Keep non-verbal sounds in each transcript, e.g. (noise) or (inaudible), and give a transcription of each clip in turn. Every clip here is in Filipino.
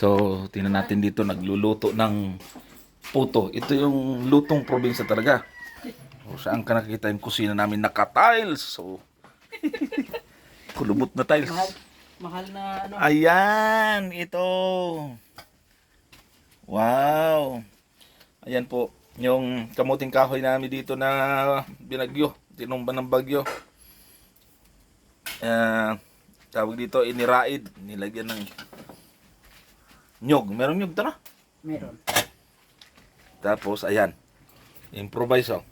So, tingnan natin dito nagluluto ng puto. Ito yung lutong probinsya talaga. O, saan ka nakikita yung kusina namin naka-tiles? So, (laughs) kulubot na tiles. Mahal, mahal na ano. Ayan, ito. Wow. Ayan po, yung kamuting kahoy namin dito na binagyo, tinumba ng bagyo. Ah, tawag dito, iniraid, nilagyan ng nyog. Meron nyog to na. Meron. Tapos, ayan, improvise oh.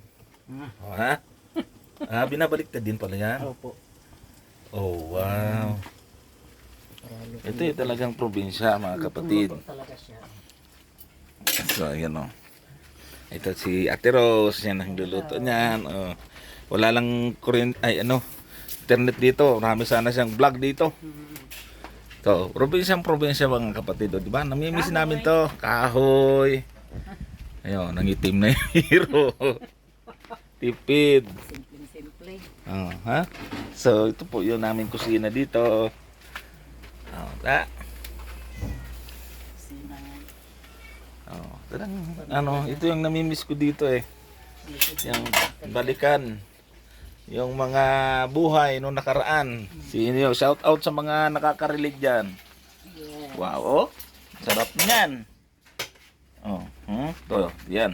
Ah, Oh, ha? (laughs) Ah, binabalik din pala yan. opo. Oh, wow. Luto- Ito yung talagang probinsya, mga kapatid. talaga siya. So, ayan o. Ito si Ate Rose, yan ang luluto niyan. Oh. Wala lang kurent, ay ano, internet dito. Marami sana siyang vlog dito. So, probinsyang probinsya mga kapatid, oh, di ba? Namimiss namin to. Kahoy. Ayun, nangitim na yung (laughs) hero. Tipid. Simple-simple. Oh, ha? So, ito po yung namin kusina dito. Oh, ta. Sinang Oh, talagang, ano, ito yung namimiss ko dito eh. Yung balikan. Yung mga buhay nung nakaraan. Si inyo, shout out sa mga nakakarilig dyan. Yeah. Wow, oh. Sarap niyan. Oh, hmm? To, yan.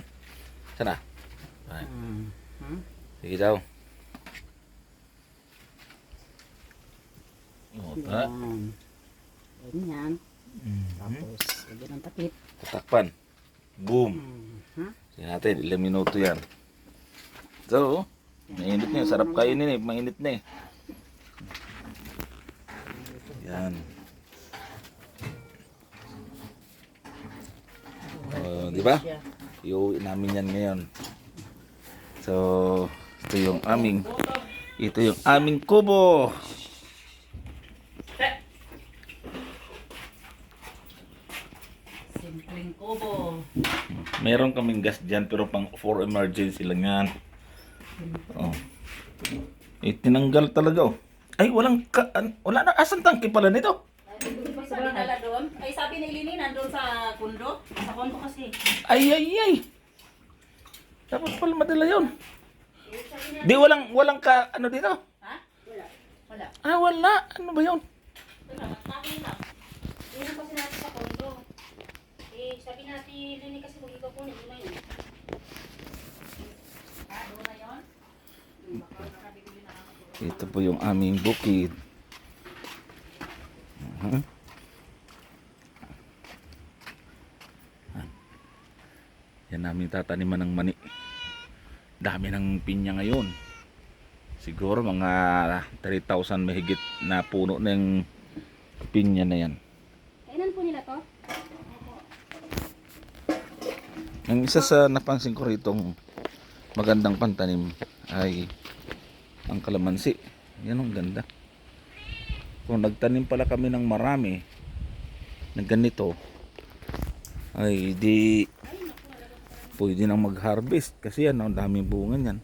Sana. Ay, Hmm. Sige daw. Oh, ta. Yan. Mhm. Tapos, lagyan ng takip. Tatakpan. Boom. Hmm. Ha? Sige natin, ilang minuto yan. So, mainit na yun. Sarap kainin eh. Mainit na eh. Yan. Oh, di ba? Iuwi namin yan ngayon. So, ito yung aming ito yung aming kubo. Simpleng kubo. Meron kaming gas dyan pero pang for emergency lang yan. Oh. Eh, tinanggal talaga oh. Ay, walang ka, an- wala na asan tangke pala nito? Sabi nila doon. Ay sabi ni Lini nandun sa kundo. Sa kundo kasi. Ay, ay, ay. Dapat pala madala yun. Di walang, walang ka, ano dito? Ha? Wala. Wala. Ah, wala. Ano ba yun? Wala. Yun kasi natin sa kundo. Eh, sabi natin Lini kasi kung ikaw kunin, yun na yun. Ha? Doon na yun? Hmm, Baka nakabibili na ako. Ito po yung aming bukid. Mhm. Ah. Yan namin tataniman ng mani. Dami ng pinya ngayon. Siguro mga 3,000 mahigit na puno ng pinya na yan. Kainan po nila to? Ang isa sa napansin ko ritong magandang pantanim ay ang kalamansi. Yan ang ganda. Kung nagtanim pala kami ng marami na ganito ay di pwede nang mag-harvest kasi yan ang daming bunga niyan.